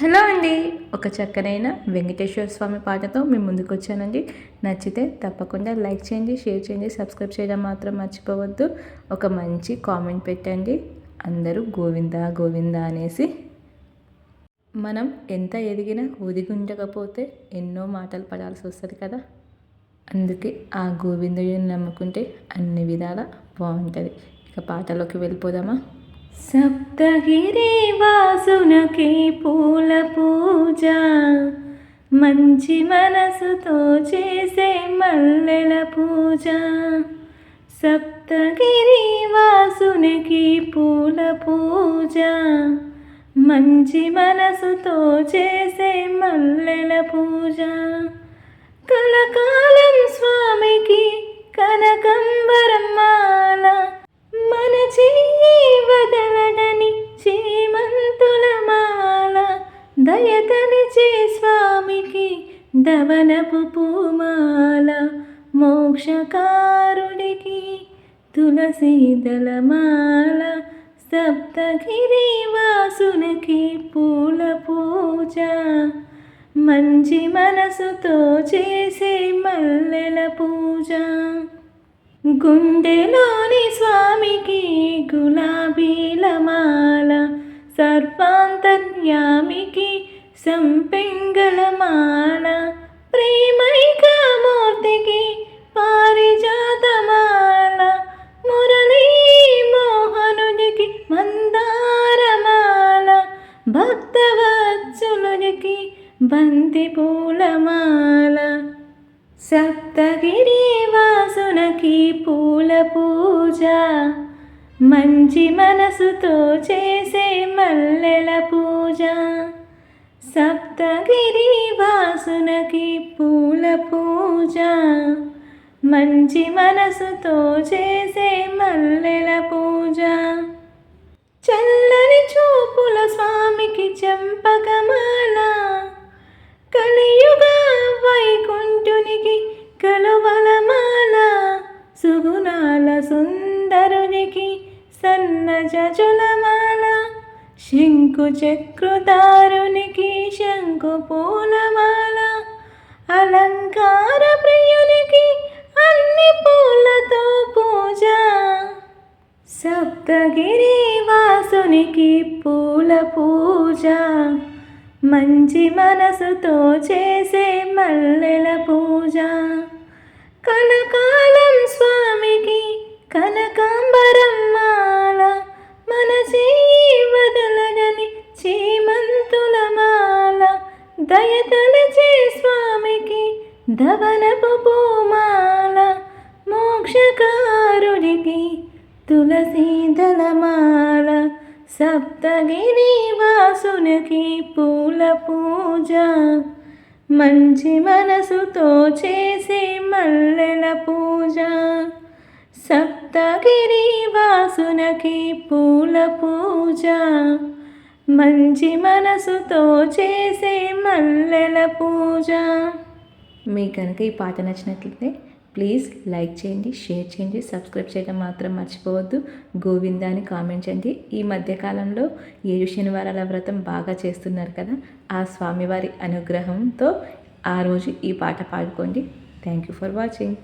Hello అండి. ఒక చక్కనైన వెంకటేశ్వర స్వామి పాటతో మేము ముందుకు వచ్చానండి. నచ్చితే తప్పకుండా లైక్ చేయండి షేర్ చేయండి సబ్స్క్రైబ్ చేయడం మాత్రం మర్చిపోవద్దు. ఒక మంచి కామెంట్ పెట్టండి. అందరూ గోవింద గోవింద అనేసి. మనం ఎంత ఎదిగినా ఒదిగుండకపోతే ఎన్నో మాటలు పడాల్సి వస్తుంది కదా. అందుకే ఆ గోవిందుడిని నమ్ముకుంటే అన్ని విధాలా బాగుంటుంది. ఇక పాటలోకి వెళ్ళిపోదామా? సప్తగిరి వాసునకి పూల పూజ. మంచి మనసుతో చేసే మల్లెల పూజ. సప్తగిరి వాసునికి పూల పూజ. మంచి మనసుతో చేసే మల్లెల పూజ. కలకాలం స్వామికి కనకంబర దయతలిచే స్వామికి దవనపు పూమాల మోక్షకారుడికి తులసి దళమాల సప్తగిరి వాసునికి పూల పూజ. మంచి మనసుతో చేసే మల్లెల పూజ. గుండెలోని స్వామికి గులాబీల మాల సర్పాంతర్యామికి సంపెంగల మాల ప్రేమైకామూర్తికి పారిజాతమాల మురళీ మోహనునికి మందారమాల భక్తవత్సలుడికి బంతి పూలమాల సప్తగిరి వాసునకి పూల పూజ మంచి మనసుతో చేసే మల్లెల పూజ సప్తగిరి వాసునకి పూల పూజ. మంచి మనసుతో చేసే మల్లెల పూజ. చల్లని చూపుల స్వామికి చెంపకమాల. కలియుగ వైకుంఠునికి కలువలమాల. సుగుణాల సుందరునికి సన్నజులమాల శంకు చక్రుదారునికి శంకు పూలమాల అలంకార ప్రియునికి అన్ని పూలతో పూజ. సప్తగిరి వాసునికి పూల పూజ. మంచి మనసుతో చేసే మల్లెల పూజ. కనకాలం స్వామికి కనకాంబరం దయతలచే స్వామికి ధవనపు పూమాల మోక్షకారుడికి తులసీ మాల సప్తగిరి వాసునికి పూల పూజ. మంచి మనసుతో చేసే మల్లెల పూజ. సప్తగిరి వాసునకి పూల పూజ. మంచి మనసుతో చేసే మల్లెల పూజ. మీకు కనుక ఈ పాట నచ్చినట్లయితే ప్లీజ్ లైక్ చేయండి షేర్ చేయండి సబ్స్క్రైబ్ చేయడం మాత్రం మర్చిపోవద్దు. గోవిందా అని కామెంట్ చేయండి. ఈ మధ్యకాలంలో ఏడు శనివారాల వ్రతం బాగా చేస్తున్నారు కదా ఆ స్వామివారి అనుగ్రహంతో ఆ రోజు ఈ పాట పాడుకోండి. Thank you for watching